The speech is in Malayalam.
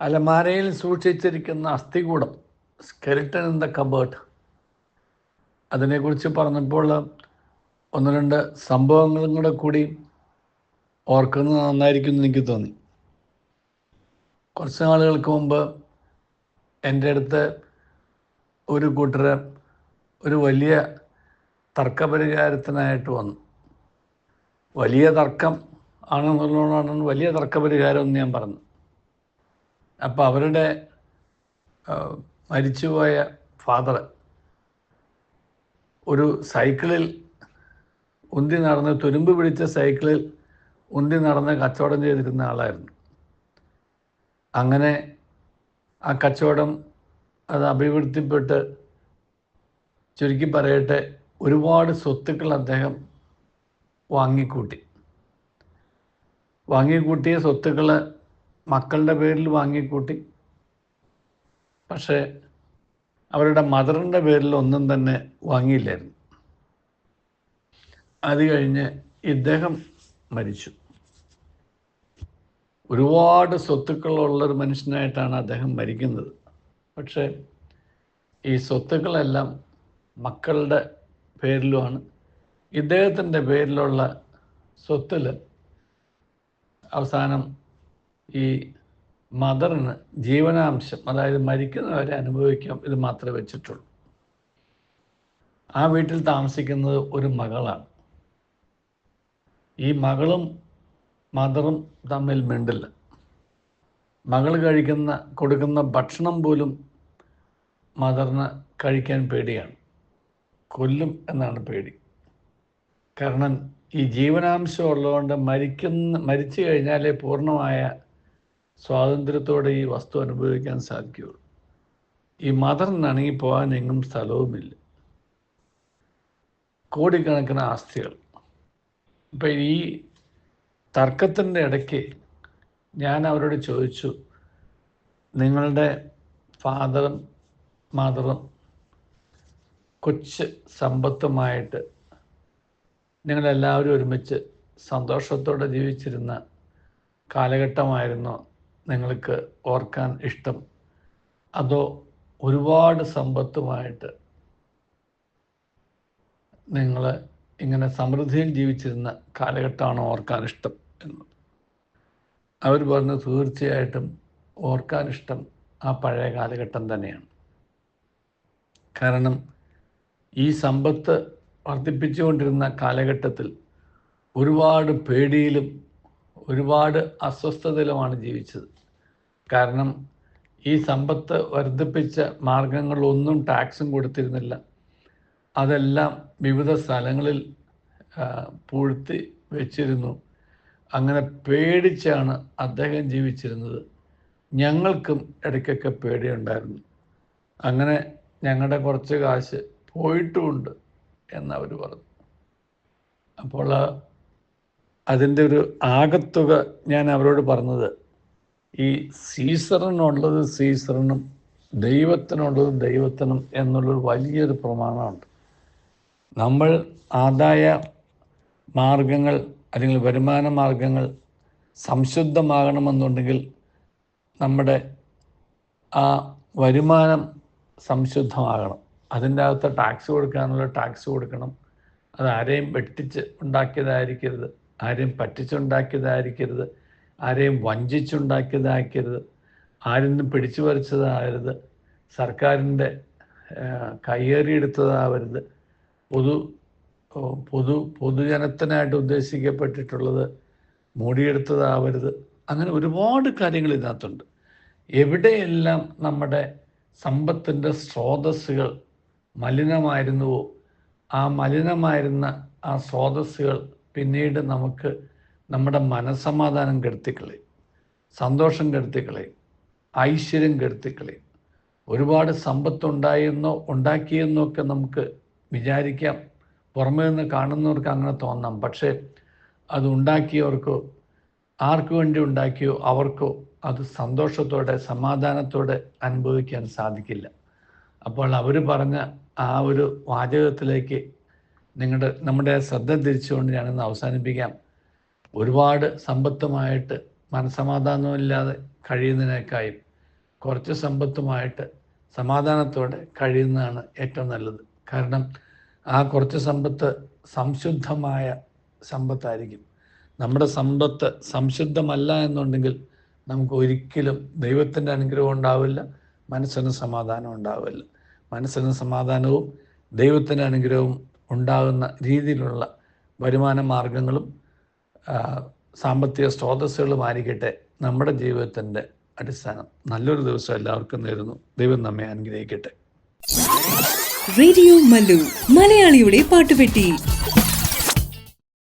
അലമാരയിൽ സൂക്ഷിച്ചിരിക്കുന്ന അസ്ഥികൂടം സ്കെലിറ്റൻ ഇൻ ദ കബേർട്ട് അതിനെക്കുറിച്ച് പറഞ്ഞപ്പോൾ ഒന്ന് രണ്ട് സംഭവങ്ങളും കൂടെ കൂടി ഓർക്കുന്നത് നന്നായിരിക്കും എന്ന് എനിക്ക് തോന്നി. കുറച്ച് നാളുകൾക്ക് മുമ്പ് എന്റെ അടുത്ത് ഒരു കൂട്ടർ ഒരു വലിയ തർക്കപരിഹാരത്തിനായിട്ട് വന്നു. വലിയ തർക്കം ആണെന്നുള്ളതുകൊണ്ടാണ് വലിയ തർക്കപരിഹാരം എന്ന് ഞാൻ പറഞ്ഞു അപ്പോൾ അവരുടെ മരിച്ചുപോയ ഫാദർ ഒരു സൈക്കിളിൽ ഉന്തി നടന്ന് തുരുമ്പ് പിടിച്ച സൈക്കിളിൽ ഉന്തി നടന്ന് കച്ചവടം ചെയ്തിരുന്ന ആളായിരുന്നു. അങ്ങനെ ആ കച്ചവടം അത് അഭിവൃദ്ധിപ്പെട്ട് ചുരുക്കി പറയട്ടെ ഒരുപാട് സ്വത്തുക്കൾ അദ്ദേഹം വാങ്ങിക്കൂട്ടി. വാങ്ങിക്കൂട്ടിയ സ്വത്തുക്കൾ മക്കളുടെ പേരിൽ വാങ്ങിക്കൂട്ടി. പക്ഷേ അവരുടെ മദറിന്റെ പേരിൽ ഒന്നും തന്നെ വാങ്ങിയില്ലായിരുന്നു. അത് കഴിഞ്ഞ് ഇദ്ദേഹം മരിച്ചു. ഒരുപാട് സ്വത്തുക്കളുള്ള ഒരു മനുഷ്യനായിട്ടാണ് അദ്ദേഹം മരിക്കുന്നത്. പക്ഷേ ഈ സ്വത്തുക്കളെല്ലാം മക്കളുടെ പേരിലുമാണ്. ഇദ്ദേഹത്തിന്റെ പേരിലുള്ള സ്വത്തിൽ അവസാനം ഈ മദറിന് ജീവനാംശം അതായത് മരിക്കുന്നവരെ അനുഭവിക്കാം ഇത് മാത്രമേ വെച്ചിട്ടുള്ളൂ. ആ വീട്ടിൽ താമസിക്കുന്നത് ഒരു മകളാണ്. ഈ മകളും മദറും തമ്മിൽ മിണ്ടില്ല. മകൾ കഴിക്കുന്ന കൊടുക്കുന്ന ഭക്ഷണം പോലും മദറിന് കഴിക്കാൻ പേടിയാണ്. കൊല്ലും എന്നാണ് പേടി. കാരണം ഈ ജീവനാംശം ഉള്ളതുകൊണ്ട് മരിക്കുന്ന മരിച്ചു കഴിഞ്ഞാലേ പൂർണമായ സ്വാതന്ത്ര്യത്തോടെ ഈ വസ്തു അനുഭവിക്കാൻ സാധിക്കുകയുള്ളൂ. ഈ മദറിനാണെങ്കിൽ പോകാൻ എങ്ങും സ്ഥലവുമില്ല. കോടിക്കണക്കിന് ആസ്തികൾ. ഇപ്പൊ ഈ തർക്കത്തിന്റെ ഇടയ്ക്ക് ഞാൻ അവരോട് ചോദിച്ചു നിങ്ങളുടെ ഫാദറും മദറും കൊച്ച് സമ്പത്തുമായിട്ട് നിങ്ങളെല്ലാവരും ഒരുമിച്ച് സന്തോഷത്തോടെ ജീവിച്ചിരുന്ന കാലഘട്ടമായിരുന്നോ? നിങ്ങൾക്ക് ഓർക്കാൻ ഇഷ്ടം. അതോ ഒരുപാട് സമ്പത്തുമായിട്ട് നിങ്ങൾ ഇങ്ങനെ സമൃദ്ധിയിൽ ജീവിച്ചിരുന്ന കാലഘട്ടമാണ് ഓർക്കാൻ ഇഷ്ടം എന്ന്? അവർ പറഞ്ഞു തീർച്ചയായിട്ടും ഓർക്കാൻ ഇഷ്ടം ആ പഴയ കാലഘട്ടം തന്നെയാണ്. കാരണം ഈ സമ്പത്ത് വർദ്ധിപ്പിച്ചുകൊണ്ടിരുന്ന കാലഘട്ടത്തിൽ ഒരുപാട് പേടിയിലും ഒരുപാട് അസ്വസ്ഥതയിലുമാണ് ജീവിച്ചത്. കാരണം ഈ സമ്പത്ത് വർദ്ധിപ്പിച്ച മാർഗങ്ങളൊന്നും ടാക്സും കൊടുത്തിരുന്നില്ല. അതെല്ലാം വിവിധ സ്ഥലങ്ങളിൽ പൂഴ്ത്തി വെച്ചിരുന്നു. അങ്ങനെ പേടിച്ചാണ് അദ്ദേഹം ജീവിച്ചിരുന്നത്. ഞങ്ങൾക്കും ഇടയ്ക്കൊക്കെ പേടിയുണ്ടായിരുന്നു. അങ്ങനെ ഞങ്ങളുടെ കുറച്ച് കാശ് പോയിട്ടുമുണ്ട് എന്നവർ പറഞ്ഞു. അപ്പോൾ അതിന്റെ ഒരു ആകത്തുക ഞാൻ അവരോട് പറഞ്ഞത് ഈ സീസറിനുള്ളത് സീസറിനും ദൈവത്തിനുള്ളത് ദൈവത്തിനും എന്നുള്ളൊരു വലിയൊരു പ്രമാണമുണ്ട്. നമ്മൾ ആദായ മാർഗങ്ങൾ അല്ലെങ്കിൽ വരുമാന മാർഗങ്ങൾ സംശുദ്ധമാകണമെന്നുണ്ടെങ്കിൽ നമ്മുടെ ആ വരുമാനം സംശുദ്ധമാകണം. അതിന്റെ അകത്ത് ടാക്സ് കൊടുക്കാനുള്ള ടാക്സ് കൊടുക്കണം. അത് ആരെയും വെട്ടിച്ച് ഉണ്ടാക്കിയതായിരിക്കരുത്. ആരെയും പറ്റിച്ചുണ്ടാക്കിയതായിരിക്കരുത്. ആരെയും വഞ്ചിച്ചുണ്ടാക്കിയതായിരിക്കരുത് ആരിൽ നിന്നും പിടിച്ചു പറിച്ചതാകരുത് സർക്കാരിന്റെ കയ്യേറിയെടുത്തതാവരുത്. പൊതു പൊതു പൊതുജനത്തിനായിട്ട് ഉദ്ദേശിക്കപ്പെട്ടിട്ടുള്ളത് മൂടിയെടുത്തതാവരുത്. അങ്ങനെ ഒരുപാട് കാര്യങ്ങൾ ഇതിനകത്തുണ്ട്. എവിടെയെല്ലാം നമ്മുടെ സമ്പത്തിന്റെ സ്രോതസ്സുകൾ മലിനമായിരുന്നുവോ ആ മലിനമായിരുന്ന ആ സ്രോതസ്സുകൾ പിന്നീട് നമുക്ക് നമ്മുടെ മനസ്സമാധാനം കെടുത്തിക്കളയും സന്തോഷം കെടുത്തിക്കളയും ഐശ്വര്യം കെടുത്തിക്കളയും ഒരുപാട് സമ്പത്തുണ്ടായെന്നോ ഉണ്ടാക്കിയെന്നോ ഒക്കെ നമുക്ക് വിചാരിക്കാം. പുറമേ നിന്ന് കാണുന്നവർക്ക് അങ്ങനെ തോന്നാം. പക്ഷേ അത് ഉണ്ടാക്കിയവർക്കോ ആർക്കു വേണ്ടി ഉണ്ടാക്കിയോ അവർക്കോ അത് സന്തോഷത്തോടെ സമാധാനത്തോടെ അനുഭവിക്കാൻ സാധിക്കില്ല. അപ്പോൾ അവർ പറഞ്ഞ ആ ഒരു വാചകത്തിലേക്ക് നിങ്ങളുടെ നമ്മുടെ ശ്രദ്ധ തിരിച്ചുകൊണ്ട് ഞാനിന്ന് അവസാനിപ്പിക്കാം. ഒരുപാട് സമ്പത്തുമായിട്ട് മനസമാധാനമില്ലാതെ കഴിയുന്നതിനേക്കായും കുറച്ച് സമ്പത്തുമായിട്ട് സമാധാനത്തോടെ കഴിയുന്നതാണ് ഏറ്റവും നല്ലത്. കാരണം ആ കുറച്ച് സമ്പത്ത് സംശുദ്ധമായ സമ്പത്തായിരിക്കും. നമ്മുടെ സമ്പത്ത് സംശുദ്ധമല്ല എന്നുണ്ടെങ്കിൽ നമുക്ക് ഒരിക്കലും ദൈവത്തിന്റെ അനുഗ്രഹം ഉണ്ടാവില്ല മനസ്സിന് സമാധാനം ഉണ്ടാവില്ല. മനസ്സിന് സമാധാനവും ദൈവത്തിന്റെ അനുഗ്രഹവും ഉണ്ടാകുന്ന രീതിയിലുള്ള വരുമാന മാർഗങ്ങളും സാമ്പത്തിക സ്രോതസ്സുകളുമായിരിക്കട്ടെ നമ്മുടെ ജീവിതത്തിന്റെ അടിസ്ഥാനം. നല്ലൊരു ദിവസം എല്ലാവർക്കും നേരുന്നു. ദൈവം നമ്മെ അനുഗ്രഹിക്കട്ടെ. റേഡിയോ മലയാളിയുടെ പാട്ടുപെട്ടി.